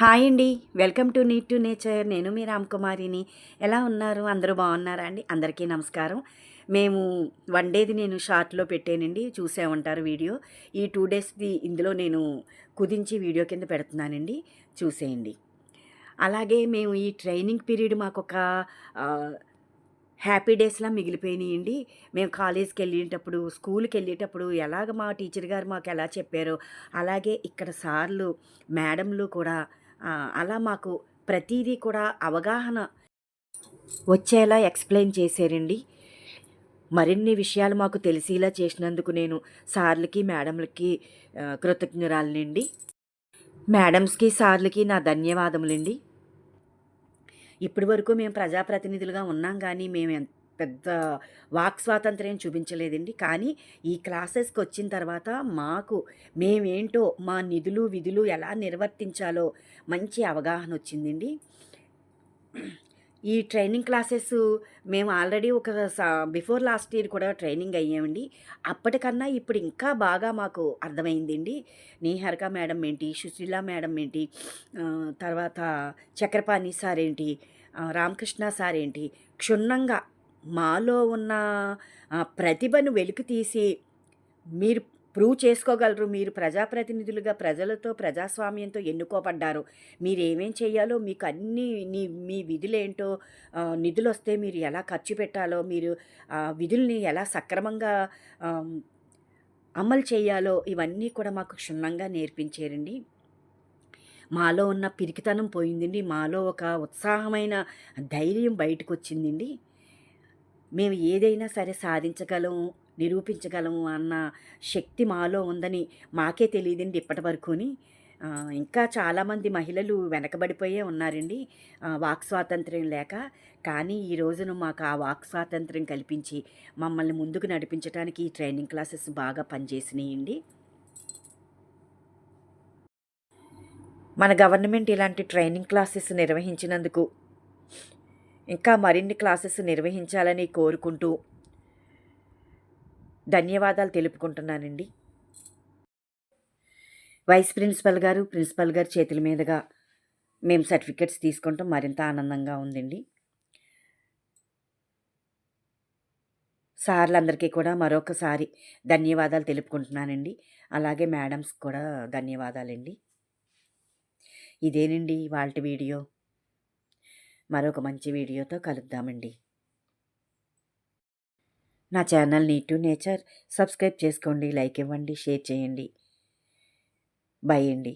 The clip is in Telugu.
హాయ్ అండి. Welcome to neat to nature. నేను మీ రామ్కుమారిని ఎలా ఉన్నారు? అందరూ బాగున్నారా అండి? అందరికీ నమస్కారం. మేము వన్ డేది నేను షార్ట్లో పెట్టానండి. చూసే ఉంటారు వీడియో. ఈ టూ డేస్ది ఇందులో నేను కుదించి వీడియో కింద పెడుతున్నానండి. చూసేయండి. అలాగే మేము ఈ ట్రైనింగ్ పీరియడ్ మాకు ఒక హ్యాపీ డేస్లా మిగిలిపోయినాయండి. మేము కాలేజ్కి వెళ్ళేటప్పుడు స్కూల్కి వెళ్ళేటప్పుడు ఎలాగ మా టీచర్ గారు మాకు ఎలా చెప్పారో అలాగే ఇక్కడ సార్లు మేడంలు కూడా అలా మాకు ప్రతిదీ కూడా అవగాహన వచ్చేలా ఎక్స్ప్లెయిన్ చేశారండి. మరిన్ని విషయాలు మాకు తెలిసేలా చేసినందుకు నేను సార్లకి మేడంలకి కృతజ్ఞురాలనండి. మేడమ్స్కి సార్లకి నా ధన్యవాదములండి. ఇప్పటి వరకు మేము ప్రజాప్రతినిధులుగా ఉన్నాం కానీ మేము ఎంత పెద్ద వాక్ స్వాతంత్ర్యం చూపించలేదండి. కానీ ఈ క్లాసెస్కి వచ్చిన తర్వాత మాకు మేమేంటో మా నిధులు విధులు ఎలా నిర్వర్తించాలో మంచి అవగాహన వచ్చిందండి. ఈ ట్రైనింగ్ క్లాసెస్ మేము ఆల్రెడీ ఒక బిఫోర్ లాస్ట్ ఇయర్ కూడా ట్రైనింగ్ అయ్యామండి. అప్పటికన్నా ఇప్పుడు ఇంకా బాగా మాకు అర్థమైందండి. నీహరిక మేడం ఏంటి సుశీల మేడం ఏంటి తర్వాత చక్రపాణి సార్ ఏంటి రామకృష్ణ సార్ ఏంటి క్షుణ్ణంగా మాలో ఉన్న ఆ, ప్రతిభను వెలికి తీసి మీరు ప్రూవ్ చేసుకోగలరు. మీరు ప్రజాప్రతినిధులుగా ప్రజలతో ప్రజాస్వామ్యంతో ఎన్నుకోబడ్డారు. మీరు ఏమేం చేయాలో మీకు అన్ని నీ మీ విధులేంటో నిధులు వస్తే మీరు ఎలా ఖర్చు పెట్టాలో మీరు ఆ, విధుల్ని ఎలా సక్రమంగా అమలు చేయాలో ఇవన్నీ కూడా మాకు క్షుణ్ణంగా నేర్పించారండి. మాలో ఉన్న పిరికితనం పోయిందండి. మాలో ఒక ఉత్సాహమైన ధైర్యం బయటకు వచ్చిందండి మేము ఏదైనా సరే సాధించగలము నిరూపించగలము అన్న శక్తి మాలో ఉందని మాకే తెలియదండి ఇప్పటి వరకుని ఇంకా చాలామంది మహిళలు వెనకబడిపోయే ఉన్నారండి వాక్ స్వాతంత్ర్యం లేక. కానీ ఈ రోజున మాకు ఆ వాక్ స్వాతంత్ర్యం కల్పించి మమ్మల్ని ముందుకు నడిపించడానికి ఈ ట్రైనింగ్ క్లాసెస్ బాగా పనిచేసినాయండి. మన గవర్నమెంట్ ఇలాంటి ట్రైనింగ్ క్లాసెస్ నిర్వహించినందుకు ఇంకా మరిన్ని క్లాసెస్ నిర్వహించాలని కోరుకుంటూ ధన్యవాదాలు తెలుపుకుంటున్నానండి. వైస్ ప్రిన్సిపల్ గారు ప్రిన్సిపల్ గారు చేతుల మీదుగా మేము సర్టిఫికెట్స్ తీసుకుంటాం. మరింత ఆనందంగా ఉందండి. సార్లందరికీ కూడా మరొకసారి ధన్యవాదాలు తెలుపుకుంటున్నానండి. అలాగే మేడమ్స్ కూడా ధన్యవాదాలండి. ఇదేనండి వాళ్ళ వీడియో. మరొక మంచి వీడియోతో కలుద్దామండి. నా channel neat to nature subscribe చేసుకోండి లైక్ ఇవ్వండి షేర్ చేయండి. బై అండి.